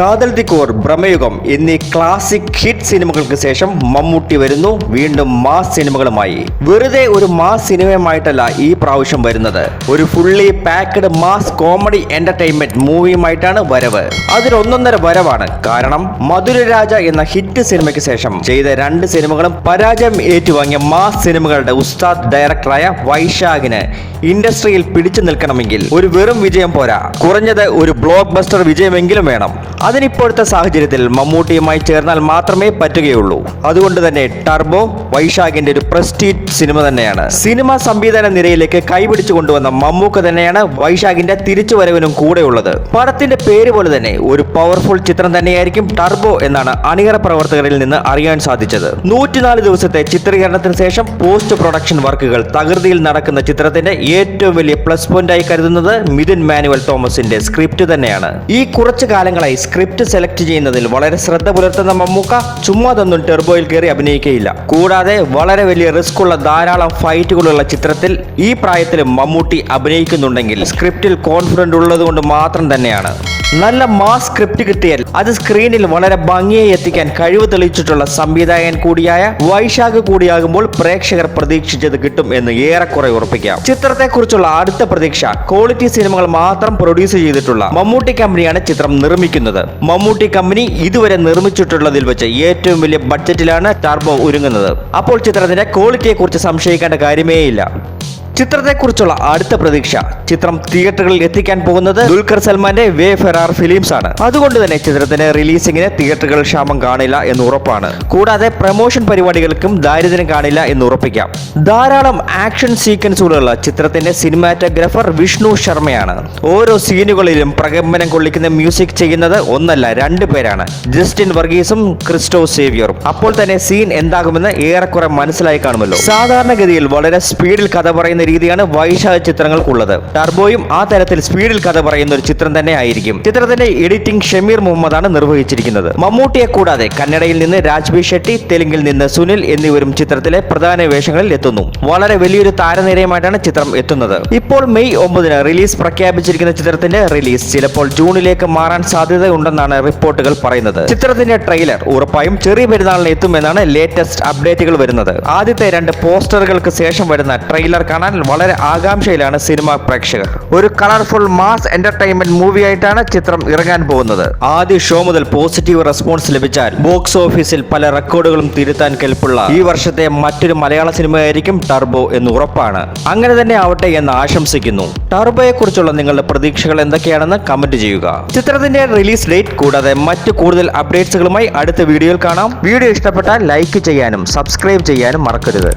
കാതൽ ദിക്കോർ ഭ്രമയുഗം എന്നീ classic hit സിനിമകൾക്ക് ശേഷം മമ്മൂട്ടി വരുന്നു. വീണ്ടും മാസ് സിനിമകളുമായി. വെറുതെ ഒരു മാസ് സിനിമയുമായിട്ടല്ല ഈ പ്രാവശ്യം വരുന്നത്. ഒരു fully packed mass comedy entertainment മൂവിയുമായിട്ടാണ് വരവ്. അതിലൊന്നൊന്നര വരവാണ്. കാരണം മധുരരാജ എന്ന ഹിറ്റ് സിനിമയ്ക്ക് ശേഷം ചെയ്ത രണ്ട് സിനിമകളും പരാജയം ഏറ്റുവാങ്ങിയ മാസ് സിനിമകളുടെ ഉസ്താദ് ഡയറക്ടറായ വൈശാഖിന് ഇൻഡസ്ട്രിയിൽ പിടിച്ചു നിൽക്കണമെങ്കിൽ ഒരു വെറും വിജയം പോരാ. കുറഞ്ഞത് ഒരു ബ്ലോക്ക് ബസ്റ്റർ വിജയമെങ്കിലും വേണം. അതിനിപ്പോഴത്തെ സാഹചര്യത്തിൽ മമ്മൂട്ടിയുമായി ചേർന്നാൽ മാത്രമേ പറ്റുകയുള്ളൂ. അതുകൊണ്ട് തന്നെ ടർബോ വൈശാഖിന്റെ ഒരു പ്രസ്റ്റീജ് സിനിമ തന്നെയാണ്. സിനിമ സംവിധാന നിരയിലേക്ക് കൈപിടിച്ചു കൊണ്ടുവന്ന മമ്മൂക്ക തന്നെയാണ് വൈശാഖിന്റെ തിരിച്ചുവരവിനും കൂടെയുള്ളത്. പടത്തിന്റെ പേര് പോലെ തന്നെ ഒരു പവർഫുൾ ചിത്രം തന്നെയായിരിക്കും ടർബോ എന്നാണ് അണിയറ പ്രവർത്തകരിൽ നിന്ന് അറിയാൻ സാധിച്ചത്. നൂറ്റിനാല് ദിവസത്തെ ചിത്രീകരണത്തിന് ശേഷം പോസ്റ്റ് പ്രൊഡക്ഷൻ വർക്കുകൾ തകൃതിയിൽ നടക്കുന്ന ചിത്രത്തിന്റെ ഏറ്റവും വലിയ പ്ലസ് പോയിന്റായി കരുതുന്നത് മിഥുൻ മാനുവൽ തോമസിന്റെ സ്ക്രിപ്റ്റ് തന്നെയാണ്. ഈ കുറച്ചു കാലങ്ങളായി സ്ക്രിപ്റ്റ് സെലക്ട് ചെയ്യുന്നതിൽ വളരെ ശ്രദ്ധ പുലർത്തുന്ന മമ്മൂക്ക ചുമ്മാതൊന്നും ടെർബോയിൽ കയറി അഭിനയിക്കുകയില്ല കൂടാതെ വളരെ വലിയ റിസ്ക് ഉള്ള ധാരാളം ഫൈറ്റുകളുള്ള ചിത്രത്തിൽ ഈ പ്രായത്തിലും മമ്മൂട്ടി അഭിനയിക്കുന്നുണ്ടെങ്കിൽ സ്ക്രിപ്റ്റിൽ കോൺഫിഡന്റ് ഉള്ളതുകൊണ്ട് മാത്രം തന്നെയാണ്. നല്ല മാസ് സ്ക്രിപ്റ്റ് കിട്ടിയാൽ അത് സ്ക്രീനിൽ വളരെ ഭംഗിയായി എത്തിക്കാൻ കഴിവ് തെളിയിച്ചിട്ടുള്ള സംവിധായകൻ കൂടിയായ വൈശാഖ് കൂടിയാകുമ്പോൾ പ്രേക്ഷകർ പ്രതീക്ഷിച്ചത് കിട്ടും എന്ന് ഏറെക്കുറെ ഉറപ്പിക്കാം. ചിത്രത്തെക്കുറിച്ചുള്ള അടുത്ത പ്രതീക്ഷ ക്വാളിറ്റി സിനിമകൾ മാത്രം പ്രൊഡ്യൂസ് ചെയ്തിട്ടുള്ള മമ്മൂട്ടി കമ്പനിയാണ് ചിത്രം നിർമ്മിക്കുന്നത്. മമ്മൂട്ടി കമ്പനി ഇതുവരെ നിർമ്മിച്ചിട്ടുള്ളതിൽ വെച്ച് ഏറ്റവും വലിയ ബഡ്ജറ്റിലാണ് ടർബോ ഒരുങ്ങുന്നത്. അപ്പോൾ ചിത്രത്തിന്റെ ക്വാളിറ്റിയെ കുറിച്ച് സംശയിക്കേണ്ട കാര്യമേയില്ല. ചിത്രത്തെക്കുറിച്ചുള്ള അടുത്ത പ്രതീക്ഷ. ചിത്രം തിയേറ്ററുകളിൽ എത്തിക്കാൻ പോകുന്നത് ദുൽഖർ സൽമാന്റെ വേ ഫെറാർ ഫിലിംസ് ആണ്. അതുകൊണ്ട് തന്നെ ചിത്രത്തിന്റെ റിലീസിംഗിന് തിയേറ്ററുകൾ ക്ഷാമം കാണില്ല എന്ന് ഉറപ്പാണ്. കൂടാതെ പ്രമോഷൻ പരിപാടികൾക്കും ദാരിദ്ര്യം കാണില്ല എന്ന് ഉറപ്പിക്കാം. ധാരാളം ആക്ഷൻ സീക്വൻസുകളുള്ള ചിത്രത്തിന്റെ സിനിമാറ്റോഗ്രാഫർ വിഷ്ണു ശർമ്മയാണ്. ഓരോ സീനുകളിലും പ്രകമ്പനം കൊള്ളിക്കുന്ന മ്യൂസിക് ചെയ്യുന്നത് ഒന്നല്ല രണ്ടു പേരാണ്. ജസ്റ്റിൻ വർഗീസും ക്രിസ്റ്റോ സേവിയറും. അപ്പോൾ തന്നെ സീൻ എന്താകുമെന്ന് ഏറെക്കുറെ മനസ്സിലായി കാണുമല്ലോ. സാധാരണഗതിയിൽ വളരെ സ്പീഡിൽ കഥ പറയുന്ന രീതിയാണ് വൈശാഖ ചിത്രങ്ങൾക്കുള്ളത്. ടർബോയും ആ തരത്തിൽ സ്പീഡിൽ കഥ പറയുന്ന ഒരു ചിത്രം തന്നെ ആയിരിക്കും. ചിത്രത്തിന്റെ എഡിറ്റിംഗ് ഷമീർ മുഹമ്മദാണ് നിർവഹിച്ചിരിക്കുന്നത്. മമ്മൂട്ടിയെ കൂടാതെ കന്നഡയിൽ നിന്ന് രാജ്ബി ഷെട്ടി തെലുങ്കിൽ നിന്ന് സുനിൽ എന്നിവരും ചിത്രത്തിലെ പ്രധാന വേഷങ്ങളിൽ എത്തുന്നു. വളരെ വലിയൊരു താരനിരയുമായിട്ടാണ് ചിത്രം എത്തുന്നത്. ഇപ്പോൾ മെയ് ഒമ്പതിന് റിലീസ് പ്രഖ്യാപിച്ചിരിക്കുന്ന ചിത്രത്തിന്റെ റിലീസ് ചിലപ്പോൾ ജൂണിലേക്ക് മാറാൻ സാധ്യതയുണ്ടെന്നാണ് റിപ്പോർട്ടുകൾ പറയുന്നത്. ചിത്രത്തിന്റെ ട്രെയിലർ ഉറപ്പായും ചെറിയ പെരുന്നാളിന് എത്തുമെന്നാണ് ലേറ്റസ്റ്റ് അപ്ഡേറ്റുകൾ വരുന്നത്. ആദ്യത്തെ രണ്ട് പോസ്റ്ററുകൾക്ക് ശേഷം വരുന്ന ട്രെയിലർ കാണാൻ വളരെ ആകാംക്ഷയിലാണ് സിനിമ പ്രേക്ഷകർ. ഒരു കളർഫുൾ മാസ് എന്റർടൈൻമെന്റ് മൂവി ആയിട്ടാണ് ചിത്രം ഇറങ്ങാൻ പോകുന്നത്. ആദ്യ ഷോ മുതൽ പോസിറ്റീവ് റെസ്പോൺസ് ലഭിച്ചാൽ ബോക്സ് ഓഫീസിൽ പല റെക്കോർഡുകളും തിരുത്താൻ കെൽപ്പുള്ള ഈ വർഷത്തെ മറ്റൊരു മലയാള സിനിമയായിരിക്കും ടർബോ എന്ന് ഉറപ്പാണ്. അങ്ങനെ തന്നെ ആവട്ടെ എന്ന് ആശംസിക്കുന്നു. ടർബോയെ കുറിച്ചുള്ള നിങ്ങളുടെ പ്രതീക്ഷകൾ എന്തൊക്കെയാണെന്ന് കമന്റ് ചെയ്യുക. ചിത്രത്തിന്റെ റിലീസ് ഡേറ്റ് കൂടാതെ മറ്റു കൂടുതൽ അപ്ഡേറ്റ്സുകളുമായി അടുത്ത വീഡിയോയിൽ കാണാം. വീഡിയോ ഇഷ്ടപ്പെട്ടാൽ ലൈക്ക് ചെയ്യാനും സബ്സ്ക്രൈബ് ചെയ്യാനും മറക്കരുത്.